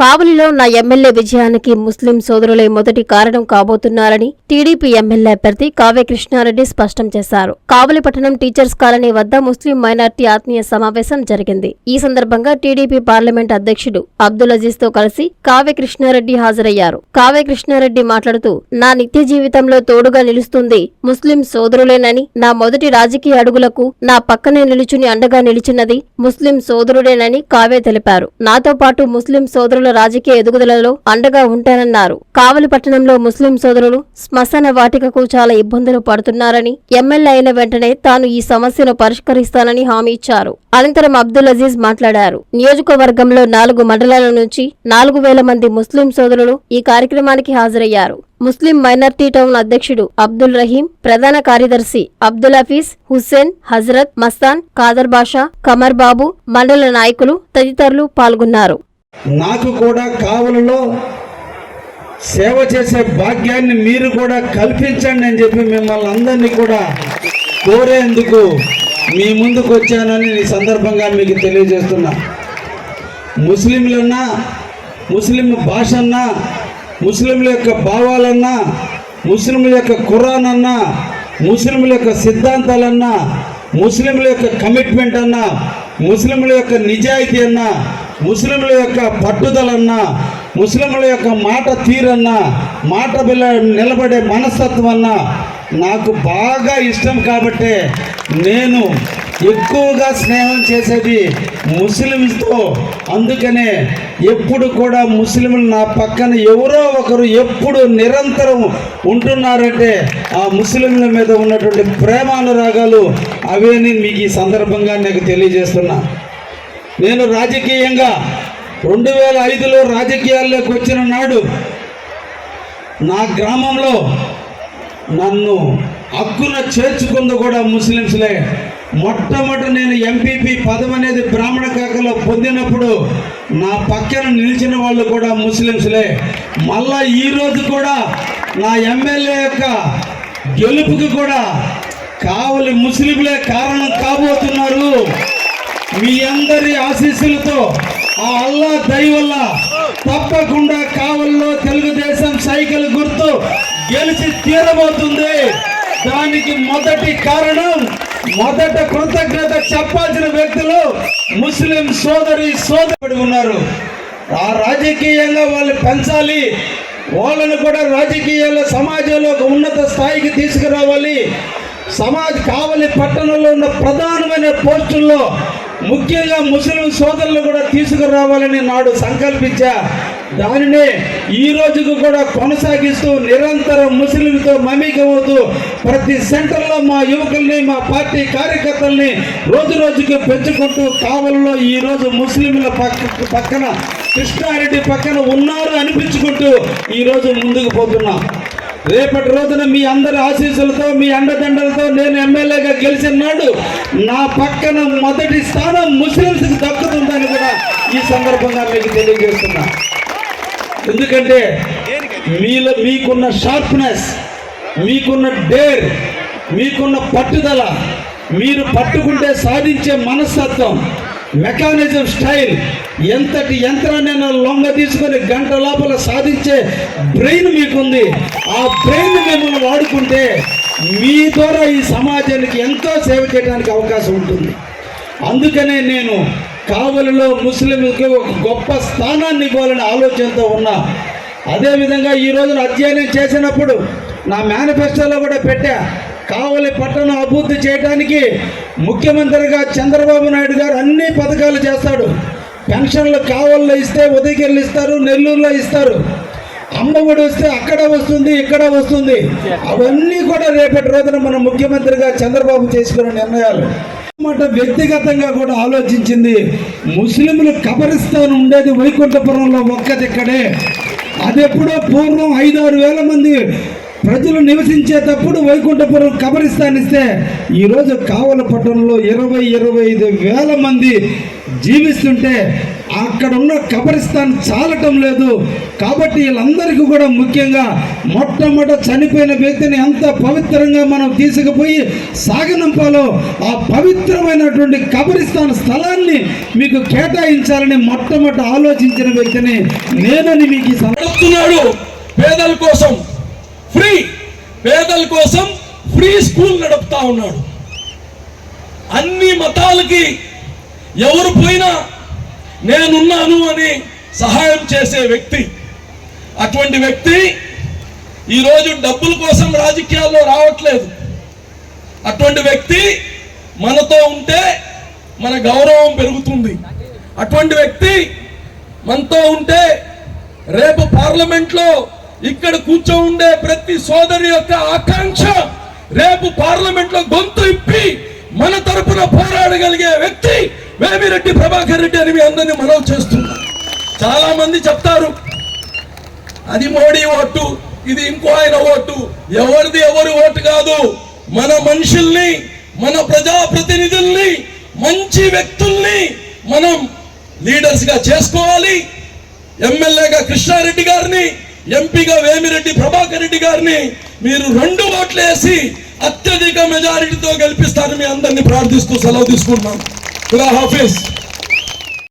కావలిలో నా ఎమ్మెల్యే విజయానికి ముస్లిం సోదరులే మొదటి కారణం కాబోతున్నారని టీడీపీ ఎమ్మెల్యే అభ్యర్థి కావ్య కృష్ణారెడ్డి స్పష్టం చేశారు. కావలి పట్టణం టీచర్స్ కాలనీ వద్ద ముస్లిం మైనార్టీ ఆత్మీయ సమావేశం జరిగింది. ఈ సందర్భంగా టీడీపీ పార్లమెంట్ అధ్యక్షుడు అబ్దుల్ అజీజ్తో కలిసి కావ్య కృష్ణారెడ్డి హాజరయ్యారు. కావ్య కృష్ణారెడ్డి మాట్లాడుతూ నా నిత్య జీవితంలో తోడుగా నిలుస్తుంది ముస్లిం సోదరులేనని నా మొదటి రాజకీయ అడుగులకు నా పక్కనే నిలుచుని అండగా నిలిచినది ముస్లిం సోదరుడేనని కావ్య తెలిపారు. నాతో పాటు ముస్లిం సోదరుల రాజకీయ ఎదుగుదలలో అండగా ఉంటానన్నారు. కావలి పట్టణంలో ముస్లిం సోదరులు శ్మశాన వాటికకు చాలా ఇబ్బందులు పడుతున్నారని ఎమ్మెల్యే అయిన వెంటనే తాను ఈ సమస్యను పరిష్కరిస్తానని హామీ ఇచ్చారు. అనంతరం అబ్దుల్ అజీజ్ మాట్లాడారు. నియోజకవర్గంలో నాలుగు మండలాల నుంచి నాలుగు వేల మంది ముస్లిం సోదరులు ఈ కార్యక్రమానికి హాజరయ్యారు. ముస్లిం మైనార్టీ టౌన్ అధ్యక్షుడు అబ్దుల్ రహీం ప్రధాన కార్యదర్శి అబ్దుల్ హఫీజ్ హుస్సేన్ హజరత్ మస్తాన్ కాదర్ బాషా కమర్ బాబు మండల నాయకులు తదితరులు పాల్గొన్నారు. నాకు కూడా కావలలో సేవ చేసే భాగ్యాన్ని మీరు కూడా కల్పించండి అని చెప్పి మిమ్మల్ని అందరినీ కూడా కోరేందుకు మీ ముందుకు వచ్చానని ఈ సందర్భంగా మీకు తెలియజేస్తున్నా. ముస్లింలన్నా ముస్లిం భాష అన్నా ముస్లింల యొక్క భావాలన్నా ముస్లింల యొక్క ఖురాన్ అన్నా ముస్లింల యొక్క సిద్ధాంతాలన్నా ముస్లింల యొక్క కమిట్మెంట్ అన్నా ముస్లింల యొక్క నిజాయితీ అన్నా ముస్లింల యొక్క పట్టుదలన్నా ముస్లింల యొక్క మాట తీరన్నా మాట బిల్ల నిలబడే మనస్తత్వం అన్నా నాకు బాగా ఇష్టం కాబట్టే నేను ఎక్కువగా స్నేహం చేసేది ముస్లిమ్స్తో. అందుకనే ఎప్పుడు కూడా ముస్లింలు నా పక్కన ఎవరో ఒకరు ఎప్పుడు నిరంతరం ఉంటున్నారంటే ఆ ముస్లింల మీద ఉన్నటువంటి ప్రేమానురాగాలు అవేని మీకు ఈ సందర్భంగా నాకు తెలియజేస్తున్నా. నేను రాజకీయంగా రెండు వేల ఐదులో రాజకీయాల్లోకి వచ్చిన నాడు నా గ్రామంలో నన్ను హక్కున చేర్చుకుంది కూడా ముస్లిమ్స్లే మొట్టమొదటి నేను ఎంపీపీ పదవి అనేది బ్రాహ్మణ కాకలో పొందినప్పుడు నా పక్కన నిలిచిన వాళ్ళు కూడా ముస్లిమ్స్లే మళ్ళా ఈరోజు కూడా నా ఎమ్మెల్యే యొక్క గెలుపుకి కూడా కావలి ముస్లింలే కారణం కాబోతున్నారు. మీ అందరి ఆశీస్సులతో ఆ అల్లా దయవల్ల తప్పకుండా కావల్లో తెలుగుదేశం సైకిల్ గుర్తు గెలిచి తీరబోతుంది. దానికి మొదటి కారణం మొదట కృతజ్ఞత చెప్పాల్సిన వ్యక్తులు ముస్లిం సోదరి సోదరుడు ఉన్నారు. ఆ రాజకీయంగా వాళ్ళు పెంచాలి. వాళ్ళను కూడా రాజకీయాల్లో సమాజంలో ఒక ఉన్నత స్థాయికి తీసుకురావాలి. సమాజ్ కావలి పట్టణంలో ఉన్న ప్రధానమైన పోస్టుల్లో ముఖ్యంగా ముస్లిం సోదరులు కూడా తీసుకురావాలని నాడు సంకల్పించా. దానినే ఈ రోజుకు కూడా కొనసాగిస్తూ నిరంతరం ముస్లింలతో మమేకమవుతూ ప్రతి సెంటర్లో మా యువకుల్ని మా పార్టీ కార్యకర్తల్ని రోజు రోజుకి పెంచుకుంటూ కావలలో ఈ రోజు ముస్లింల పక్క పక్కన కృష్ణారెడ్డి పక్కన ఉన్నారు అనిపించుకుంటూ ఈ రోజు ముందుకు పోతున్నాం. రేపటి రోజున మీ అందరి ఆశీస్సులతో మీ అండదండలతో నేను ఎమ్మెల్యేగా గెలిచిన నాడు నా పక్కన మొదటి స్థానం ముస్లింస్కి దక్కుతుందని కూడా ఈ సందర్భంగా మీకు తెలియజేస్తున్నా. ఎందుకంటే మీలో మీకున్న షార్ప్నెస్ మీకున్న డేర్ మీకున్న పట్టుదల మీరు పట్టుకుంటే సాధించే మనస్తత్వం మెకానిజం స్టైల్ ఎంతటి యంత్రాన్ని లొంగ తీసుకొని గంట లోపల సాధించే బ్రెయిన్ మీకుంది. ఆ బ్రెయిన్ మిమ్మల్ని వాడుకుంటే మీ ద్వారా ఈ సమాజానికి ఎంతో సేవ చేయడానికి అవకాశం ఉంటుంది. అందుకనే నేను కావలిలో ముస్లింలకు ఒక గొప్ప స్థానాన్ని ఇవ్వాలనే ఆలోచనతో ఉన్నా. అదేవిధంగా ఈ రోజున అధ్యయనం చేసినప్పుడు నా మేనిఫెస్టోలో కూడా పెట్టా. కావలి పట్టణం అభివృద్ధి చేయడానికి ముఖ్యమంత్రిగా చంద్రబాబు నాయుడు గారు అన్ని పథకాలు చేస్తాడు. పెన్షన్లు కావల్లో ఇస్తే ఉదయగిరిలు ఇస్తారు నెల్లూరులో ఇస్తారు. అమ్మఒడి వస్తే అక్కడ వస్తుంది ఇక్కడ వస్తుంది. అవన్నీ కూడా రేపటి రోజున మన ముఖ్యమంత్రిగా చంద్రబాబు చేసుకున్న నిర్ణయాలు. మాట వ్యక్తిగతంగా కూడా ఆలోచించింది. ముస్లింలు కబరిస్తాన్ ఉండేది వైకుంఠపురంలో ఒక్కదిక్కడే అది ఎప్పుడో పూర్వం ఐదారు వేల మంది ప్రజలు నివసించేటప్పుడు వైకుంఠపురం కబరిస్తాన్ ఇస్తే ఈరోజు కావల పట్టణంలో ఇరవై ఇరవై ఐదు వేల మంది జీవిస్తుంటే అక్కడ ఉన్న కబరిస్తాన్ చాలటం లేదు. కాబట్టి వీళ్ళందరికీ కూడా ముఖ్యంగా మొట్టమొదట చనిపోయిన వ్యక్తిని ఎంత పవిత్రంగా మనం తీసుకుపోయి సాగనంపాలో ఆ పవిత్రమైనటువంటి కబరిస్తాన్ స్థలాన్ని మీకు కేటాయించాలని మొట్టమొదట ఆలోచించిన వ్యక్తిని నేనని మీకు పేదల కోసం. పేదల కోసం ఫ్రీ స్కూల్ నడుపుతా ఉన్నాడు. అన్ని మతాలకి ఎవరు పోయినా నేనున్నాను అని సహాయం చేసే వ్యక్తి. అటువంటి వ్యక్తి ఈరోజు డబ్బుల కోసం రాజకీయాల్లో రావట్లేదు. అటువంటి వ్యక్తి మనతో ఉంటే మన గౌరవం పెరుగుతుంది. అటువంటి వ్యక్తి మనతో ఉంటే రేపు పార్లమెంట్లో ఇక్కడ కూర్చో ఉండే ప్రతి సోదరి యొక్క ఆకాంక్ష రేపు పార్లమెంట్లో గొంతు ఇప్పి మన తరపున పోరాడగలిగే వ్యక్తి వేమిరెడ్డి ప్రభాకర్ రెడ్డి అని మీ అందరినీ మనవి చేస్తున్నా. చాలా మంది చెప్తారు అది మోడీ ఓటు ఇది ఇంకో ఆయన ఓటు. ఎవరిది ఎవరి ఓటు కాదు. మన మనుషుల్ని మన ప్రజాప్రతినిధుల్ని మంచి వ్యక్తుల్ని మనం లీడర్స్గా చేసుకోవాలి. ఎమ్మెల్యేగా కృష్ణారెడ్డి గారిని ఎంపీగా వేమిరెడ్డి ప్రభాకర్ రెడ్డి గారిని మీరు రెండు ఓట్లు వేసి అత్యధిక మెజారిటీతో గెలిపిస్తారని మీ అందరినీ ప్రార్థిస్తూ సెలవు తీసుకుంటున్నాం. ఖుదా హాఫీజ్